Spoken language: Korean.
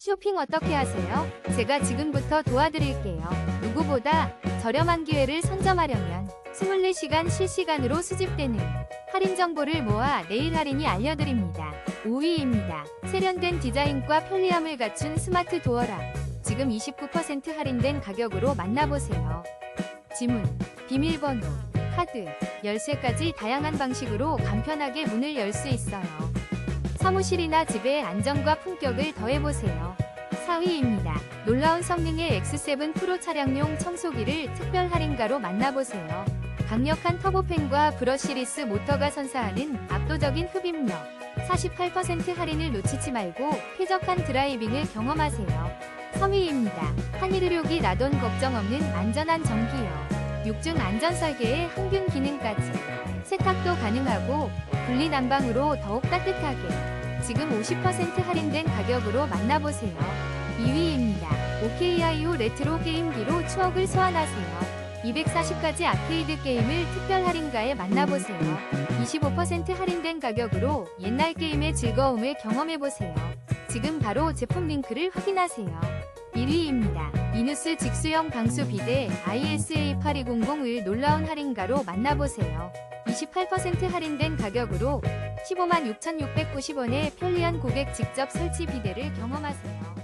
쇼핑 어떻게 하세요? 제가 지금부터 도와드릴게요. 누구보다 저렴한 기회를 선점하려면 24시간 실시간으로 수집되는 할인 정보를 모아 내일 할인이 알려드립니다. 5위입니다. 세련된 디자인과 편리함을 갖춘 스마트 도어락. 지금 29% 할인된 가격으로 만나보세요. 지문, 비밀번호, 카드, 열쇠까지 다양한 방식으로 간편하게 문을 열 수 있어요. 사무실이나 집의 안정과 품격을 더해보세요. 4위입니다. 놀라운 성능의 X7 프로 차량용 청소기를 특별 할인가로 만나보세요. 강력한 터보팬과 브러쉬리스 모터가 선사하는 압도적인 흡입력. 48% 할인을 놓치지 말고 쾌적한 드라이빙을 경험하세요. 3위입니다. 한일 의료기 라돈 걱정 없는 안전한 전기요. 6중 안전 설계에 항균 기능까지. 세탁도 가능하고 분리난방으로 더욱 따뜻하게. 지금 50% 할인된 가격으로 만나보세요. 2위입니다. OKIO 레트로 게임기로 추억을 소환하세요. 240가지 아케이드 게임을 특별 할인가에 만나보세요. 25% 할인된 가격으로 옛날 게임의 즐거움을 경험해보세요. 지금 바로 제품 링크를 확인하세요. 1위입니다. 이누스 직수형 방수 비대 ISA8200을 놀라운 할인가로 만나보세요. 28% 할인된 가격으로 156,690원의 편리한 고객 직접 설치 비대를 경험하세요.